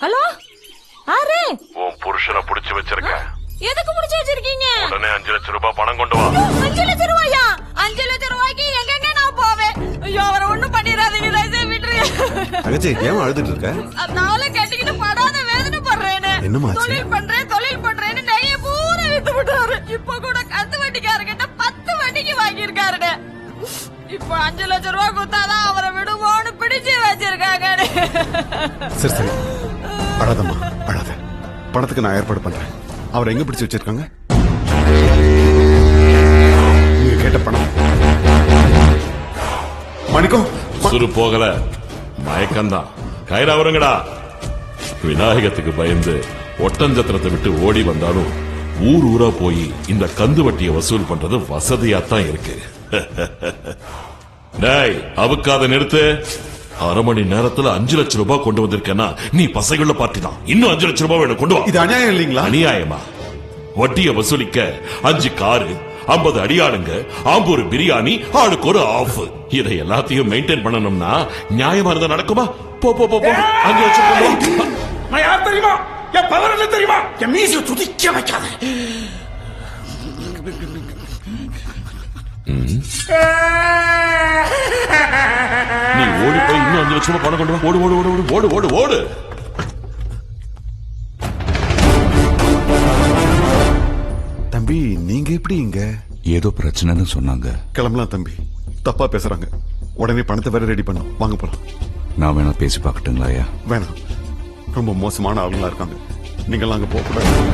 Hello? ஆரே! உன் புருஷனை புடிச்சு வச்சிருக்க எதுக்கு முடிச்சு வச்சிருக்கீங்க? உடனே அஞ்சு லட்சம் ரூபாய் பணம் கொண்டு வா. அஞ்சு லட்சம் ரூபாயா? அஞ்சு லட்சம் ரூபாய்க்கு எங்கெங்க நான் போவேன்? ஐயோ அவரை ஒண்ணும் பண்ணிடாதீங்க தயவுசெய்து விட்டுருங்க தங்கச்சி ஏன் அழுதுட்டு இருக்க? நானும் கேட்டுக்கிட்டு படாத வேதனை படுறேன்னு என்னம்மாச்சு? தொழில் பண்றேன் தொழில் பண்றேன்னு நெய்ய பூரா வித்து விட்டாரு இப்ப கூட கத்து வட்டிக்காரர்கிட்ட பத்து வட்டிக்கு வாங்கியிருக்காருன்னு இப்ப அஞ்சு லட்சம் ரூபாய் கொடுத்தாதான் அவரை விடுவோன்னு பிடிச்சு வச்சிருக்காங்க சரி சரி. அழாதம்மா அழாத பணத்துக்கு நான் ஏற்பாடு பண்றேன். அவர் எங்க பிடிச்சு வச்சிருக்காங்க? நீங்க கேட்ட பணம். மணிக்கம் சுரு போகல. மயக்கம்தான். கயிறு அவருங்கடா விநாயகத்துக்கு பயந்து ஒட்டஞ்சத்திரத்தை விட்டு ஓடி வந்தாலும் ஊர் ஊரா போய் இந்த கந்து வட்டியை வசூல் பண்றது வசதியா தான் இருக்கு. டேய் அவுக்காத நிறுத்து. அரை மணி நேரத்துல அஞ்சு லட்சம் ரூபாய் கொண்டு வந்திருக்கேன்னா நீ பசைகுள்ள பார்ட்டி தான். இன்னும் அஞ்சு லட்சம் ரூபாய் வேணும். கொண்டு வா. இது அநியாயம் இல்லைங்களா? அநியாயமா? வட்டிய வசூலிக்க அஞ்சு காரு ஐம்பது அடியாளுங்க ஆம்பூர் பிரியாணி ஆளுக்கு ஒரு ஆஃப் இதை எல்லாத்தையும் மெயின்டைன் பண்ணணும்னா நியாயமா இருந்தா நடக்குமா? போ போ போ போ. அஞ்சு லட்சம் கொண்டு வா. நான் யார் தெரியுமா? என் பவர் என்ன தெரியுமா? என் மீச துதிக்க வைக்காத. நீ ஓடி போய் இன்னும் அஞ்சு லட்சம் பணம் கொண்டு வா. ஓடு ஓடு ஓடு ஓடு ஓடு ஓடு ஓடு. தம்பி நீங்க எப்படி இங்க? ஏதோ பிரச்சனைன்னு சொன்னாங்க. கிளம்பலாம் தம்பி. தப்பா பேசுறாங்க. உடனே பணத்தை வேற ரெடி பண்ணும் வாங்க போலாம். நான் வேணா பேசி பார்க்கட்டுங்களா ஐயா? வேணாம். ரொம்ப மோசமான ஆளுங்களா இருக்காங்க. நீங்கெல்லாம் அங்க போக கூடாது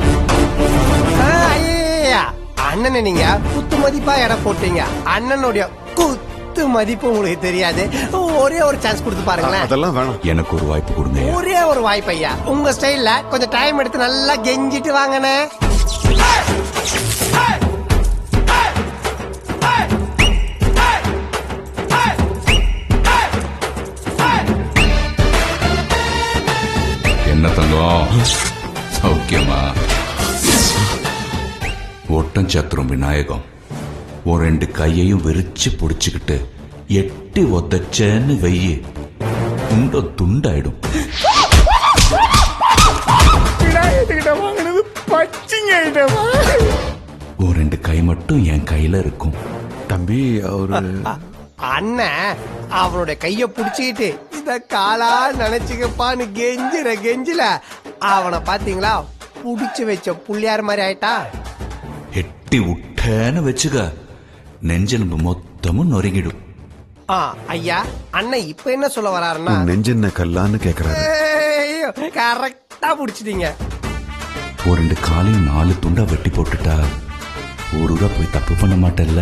அண்ணனை நீங்க குத்து மதிப்பா எடை போட்டீங்க. அண்ணனுடைய குத்து மதிப்பு உங்களுக்கு தெரியாது. ஒரே ஒரு சான்ஸ் கொடுத்து பாருங்களேன். அதெல்லாம் வேணாம். எனக்கு ஒரு வாய்ப்பு கொடுங்க ஒரே ஒரு வாய்ப்பு ஐயா. உங்க ஸ்டைல்ல கொஞ்சம் டைம் எடுத்து நல்லா கெஞ்சிட்டு வாங்கண்ணே. என்ன தங்கம்? சௌக்கியமா? ஒட்டம் சத்திரம் விநாயகம். உன் ரெண்டு கையையும் விரிச்சு புடிச்சுக்கிட்டு எட்டி ஒத்தச்சேன்னு வெயி. துண்ட துண்டாயிடும். உன் ரெண்டு கை மட்டும் என் கையில இருக்கும். தம்பி அவரு அண்ணன் அவனுடைய கைய புடிச்சுக்கிட்டு இந்த காலா நினைச்சுக்கப்பான்னு கெஞ்சிர கெஞ்சில அவனை பாத்தீங்களா? புடிச்சு வச்ச புள்ளியார் மாதிரி ஆயிட்டா விட்டேன்னு வச்சுக்க நெஞ்செலும்பு மொத்தமும் நொறுங்கிடும் ஆ ஐயா அண்ணன் இப்ப என்ன சொல்ல வராருன்னா நெஞ்சென்ன கல்லான்னு கேக்குறாரு கரெக்டா புடிச்சிட்டீங்க ஒரு ரெண்டு காலையும் நாலு துண்டா வெட்டி போட்டுட்டா ஊரூரா போய் தப்பு பண்ண மாட்டேல்ல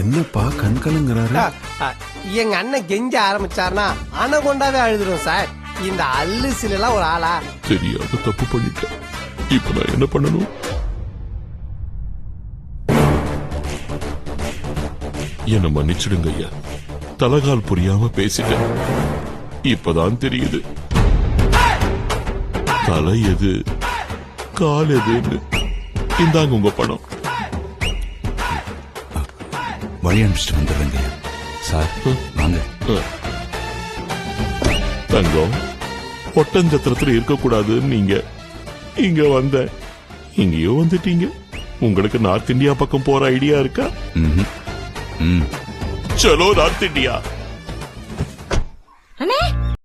என்னப்பா கண் கலங்குறாரு எங்க அண்ணன் கெஞ்ச ஆரம்பிச்சாருன்னா அணகொண்டாவே அழுதுரும் சார் இந்த அல்லு சிலாம் ஒரு ஆளா தெரியாத தப்பு பண்ணிட்டேன் இப்ப நான் என்ன பண்ணணும்? என்ன மன்னிச்சிடுங்க ஐயா. தலகால் புரியாம பேசிட்டேன். இப்பதான் தெரியுது. தலை எது? கால் எதுன்னு. இந்தாங்க உங்க பணம். வழி அனுப்பிச்சிட்டு வந்துடுறேங்க சார் வாங்க. தங்கம் ஒட்டஞ்சத்திரத்துல இருக்கக்கூடாதுன்னு நீங்க இங்க வந்த. இங்கேயோ வந்துட்டீங்க. உங்களுக்கு நார்த் இந்தியா பக்கம் போற ஐடியா இருக்கா. ம். சலோ நார்த் இந்தியா.